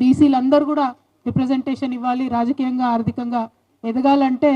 బీసీలందరూ కూడా రిప్రజెంటేషన్ ఇవ్వాలి రాజకీయంగా ఆర్థికంగా ఎదగాలంటే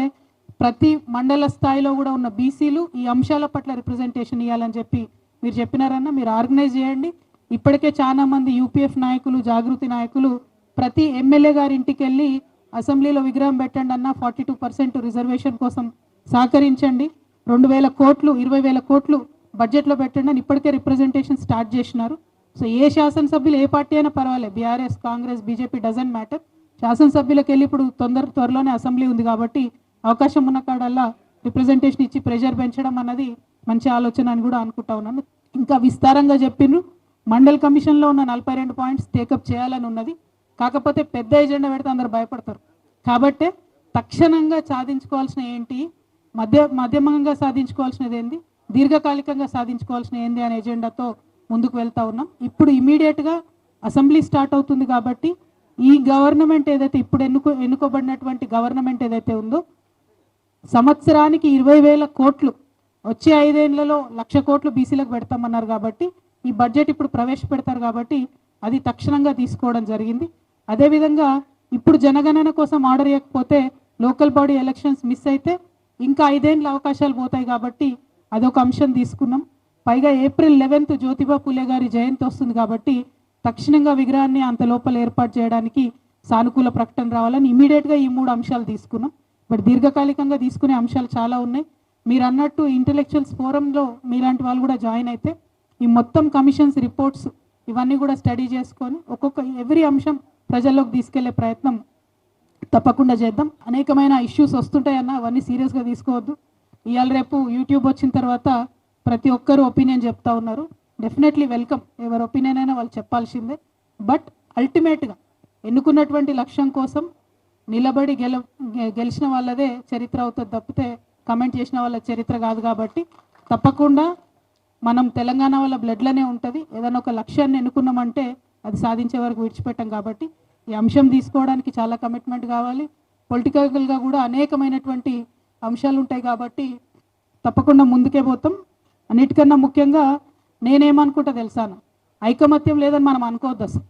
ప్రతి మండల స్థాయిలో కూడా ఉన్న బీసీలు ఈ అంశాల పట్ల రిప్రజెంటేషన్ ఇవ్వాలని చెప్పి మీరు చెప్పినారన్న మీరు ఆర్గనైజ్ చేయండి. ఇప్పటికే చాలా మంది యూపీఎఫ్ నాయకులు జాగృతి నాయకులు ప్రతి ఎమ్మెల్యే గారి ఇంటికి వెళ్ళి అసెంబ్లీలో విగ్రహం పెట్టండి అన్న ఫార్టీ టూ పర్సెంట్ రిజర్వేషన్ కోసం సహకరించండి. రెండు వేల కోట్లు ఇరవై వేల కోట్లు బడ్జెట్లో పెట్టండి అని ఇప్పటికే రిప్రజెంటేషన్ స్టార్ట్ చేసినారు. సో ఏ శాసనసభ్యులు ఏ పార్టీ అయినా పర్వాలేదు BRS Congress BJP doesn't matter శాసనసభ్యులకు వెళ్ళి ఇప్పుడు తొందర త్వరలోనే అసెంబ్లీ ఉంది కాబట్టి అవకాశం ఉన్న కాడల్లా రిప్రజెంటేషన్ ఇచ్చి ప్రెషర్ పెంచడం అన్నది మంచి ఆలోచన అని కూడా అనుకుంటా ఉన్నాను. ఇంకా విస్తారంగా చెప్పిండ్రు మండల్ కమిషన్లో ఉన్న నలభై రెండు పాయింట్స్ టేకప్ చేయాలని ఉన్నది. కాకపోతే పెద్ద ఎజెండా పెడితే అందరు భయపడతారు. కాబట్టే తక్షణంగా సాధించుకోవాల్సిన ఏంటి? మధ్య మధ్యమంగా సాధించుకోవాల్సినది ఏంది? దీర్ఘకాలికంగా సాధించుకోవాల్సిన ఏంది అనే ఎజెండాతో ముందుకు వెళ్తా ఉన్నాం. ఇప్పుడు ఇమీడియట్గా అసెంబ్లీ స్టార్ట్ అవుతుంది కాబట్టి ఈ గవర్నమెంట్ ఏదైతే ఇప్పుడు ఎన్నుకో ఎన్నుకోబడినటువంటి గవర్నమెంట్ ఏదైతే ఉందో సంవత్సరానికి ఇరవై వేల కోట్లు వచ్చే ఐదేళ్ళలో లక్ష కోట్లు బీసీలకు పెడతామన్నారు కాబట్టి ఈ బడ్జెట్ ఇప్పుడు ప్రవేశపెడతారు కాబట్టి అది తక్షణంగా తీసుకోవడం జరిగింది. అదేవిధంగా ఇప్పుడు జనగణన కోసం ఆర్డర్ ఇవ్వకపోతే లోకల్ బాడీ ఎలక్షన్స్ మిస్ అయితే ఇంకా ఐదేళ్ళ అవకాశాలు పోతాయి కాబట్టి అదొక అంశం తీసుకున్నాం. పైగా ఏప్రిల్ లెవెన్త్ జ్యోతిబా పూలే గారి జయంతి వస్తుంది కాబట్టి తక్షణంగా విగ్రహాన్ని అంత లోపల ఏర్పాటు చేయడానికి సానుకూల ప్రకటన రావాలని ఇమీడియట్గా ఈ మూడు అంశాలు తీసుకున్నాం. బట్ దీర్ఘకాలికంగా తీసుకునే అంశాలు చాలా ఉన్నాయి. మీరు అన్నట్టు ఇంటలెక్చువల్స్ ఫోరంలో మీలాంటి వాళ్ళు కూడా జాయిన్ అయితే ఈ మొత్తం కమిషన్స్ రిపోర్ట్స్ ఇవన్నీ కూడా స్టడీ చేసుకొని ఒక్కొక్క ఎవ్రీ అంశం ప్రజల్లోకి తీసుకెళ్ళే ప్రయత్నం తప్పకుండా చేద్దాం. అనేకమైన ఇష్యూస్ వస్తుంటాయన్న అవన్నీ సీరియస్గా తీసుకోవద్దు. ఇవాళ రేపు యూట్యూబ్ వచ్చిన తర్వాత ప్రతి ఒక్కరు ఒపీనియన్ చెప్తా ఉన్నారు. డెఫినెట్లీ వెల్కమ్ ఎవరి ఒపీనియన్ అయినా వాళ్ళు చెప్పాల్సిందే. బట్ అల్టిమేట్గా ఎన్నుకున్నటువంటి లక్ష్యం కోసం నిలబడి గెల గెలిచిన వాళ్ళదే చరిత్ర అవుతుంది తప్పితే కమెంట్ చేసిన వాళ్ళ చరిత్ర కాదు కాబట్టి తప్పకుండా మనం తెలంగాణ వాళ్ళ బ్లడ్లోనే ఉంటుంది. ఏదైనా ఒక లక్ష్యాన్ని ఎన్నుకున్నామంటే అది సాధించే వరకు విడిచిపెట్టాం కాబట్టి ఈ అంశం తీసుకోవడానికి చాలా కమిట్మెంట్ కావాలి. పొలిటికల్గా కూడా అనేకమైనటువంటి అంశాలు ఉంటాయి కాబట్టి తప్పకుండా ముందుకే పోతాం. అన్నిటికన్నా ముఖ్యంగా నేనేమనుకుంటా తెలుసాను ఐకమత్యం లేదని మనం అనుకోవద్దు అసలు.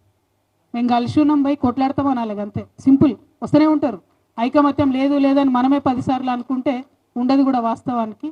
మేము కలిసి ఉన్నాం పోయి కొట్లాడతాం అనాలి అంతే. సింపుల్. వస్తూనే ఉంటారు. ఐకమత్యం లేదు లేదని మనమే పదిసార్లు అనుకుంటే ఉండదు కూడా వాస్తవానికి.